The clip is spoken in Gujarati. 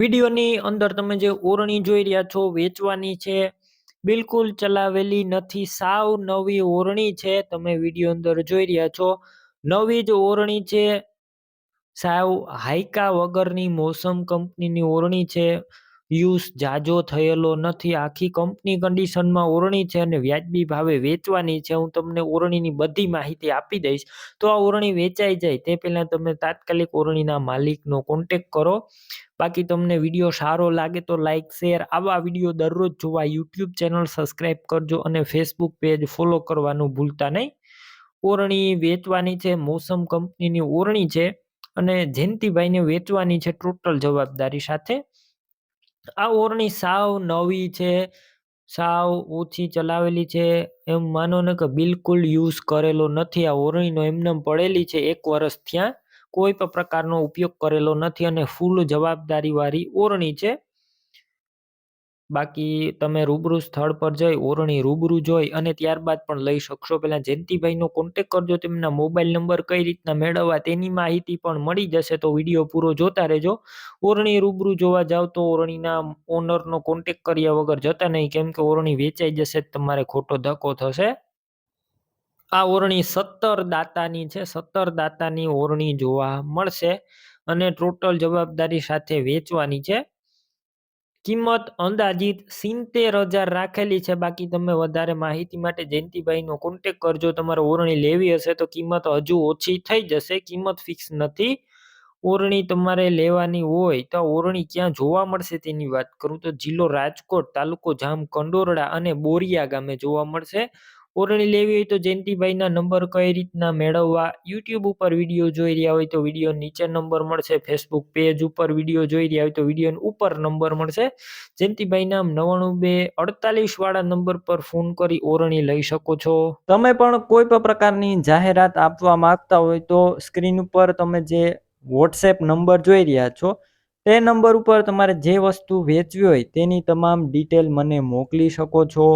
વિડીયોની અંદર તમે જે ઓરણી જોઈ રહ્યા છો, વેચવાની છે. બિલકુલ ચલાવેલી નથી. સાવ નવી ઓરણી છે. તમે વીડિયો અંદર જોઈ રહ્યા છો. નવી જ ઓરણી છે. સાવ હાઈકા વગરની મોસમ કંપનીની ઓરણી છે. યુઝ જાજો થયેલો નથી. આખી કંપની કન્ડિશનમાં ઓરણી છે અને વ્યાજબી ભાવે વેચવાની છે. હું તમને ઓરણીની બધી માહિતી આપી દઈશ. તો આ ઓરણી વેચાઈ જાય. તે પહેલાં તમે તાત્કાલિક ઓરણીના માલિકનો કોન્ટેક કરો. બાકી તમને વીડિયો સારો લાગે તો લાઇક શેર આવા વીડિયો દરરોજ જોવા યુટ્યુબ ચેનલ સબસ્ક્રાઈબ કરજો અને ફેસબુક પેજ ફોલો કરવાનું ભૂલતા નહીં. ઓરણી વેચવાની છે. મોસમ કંપનીની ઓરણી છે. અને જયંતિભાઈને વેચવાની છે ટોટલ જવાબદારી સાથે. આ ઓરણી સાવ નવી છે, સાવ ઓછી ચલાવેલી છે, એમ માનો ને કે બિલકુલ યુઝ કરેલો નથી. આ ઓરણીનો એમનેમ પડેલી છે એક વર્ષ ત્યાં કોઈ પણ પ્રકારનો ઉપયોગ કરેલો નથી અને ફૂલ જવાબદારી વાળી ઓરણી છે. બાકી તમે રૂબરૂ સ્થળ પર જઈ ઓરણી રૂબરૂ જોઈ અને ત્યારબાદ પણ લઈ શકશો. પહેલાં જયંતિભાઈનો કોન્ટેક કરજો, તેમના મોબાઈલ નંબર કઈ રીતના મેળવવા તેની માહિતી પણ મળી જશે, તો વીડિયો પૂરો જોતા રહેજો. ઓરણી રૂબરૂ જોવા જાવ તો ઓરણીના ઓનરનો કોન્ટેક કર્યા વગર જતા નહીં, કેમ કે ઓરણી વેચાઈ જશે તમારે ખોટો ધક્કો થશે. આ ઓરણી સત્તર દાતાની છે, સત્તર દાતાની ઓરણી જોવા મળશે અને ટોટલ જવાબદારી સાથે વેચવાની છે. કિંમત અંદાજિત સિત્તેર હજાર રાખેલી છે. બાકી તમે વધારે માહિતી માટે જયંતિભાઈનો કોન્ટેક કરજો. તમારે ઓરણી લેવી હશે તો કિંમત હજુ ઓછી થઈ જશે. કિંમત ફિક્સ નથી. ઓરણી તમારે લેવાની હોય તો ઓરણી ક્યાં જોવા મળશે તેની વાત કરું તો જિલ્લો રાજકોટ તાલુકો જામ કંડોરડા અને બોરિયા ગામે જોવા મળશે. ઓરણી લેવી હોય તો જયંતિભાઈના નંબર કઈ રીતના મેળવવા? યુટ્યુબ ઉપર વીડિયો જોઈ રહ્યા હોય તો વીડિયો નીચે નંબર મળશે. ફેસબુક પેજ ઉપર વીડિયો જોઈ રહ્યા હોય તો વીડિયો ઉપર નંબર મળશે. જયંતિભાઈના નવાણું બે અડતાલીસ વાળા નંબર પર ફોન કરી ઓરણી લઈ શકો છો. તમે પણ કોઈ પણ પ્રકારની જાહેરાત આપવા માંગતા હોય તો સ્ક્રીન ઉપર તમે જે વોટ્સએપ નંબર જોઈ રહ્યા છો, તે નંબર ઉપર તમારે જે વસ્તુ વેચવી હોય તેની તમામ ડિટેલ મને મોકલી શકો છો.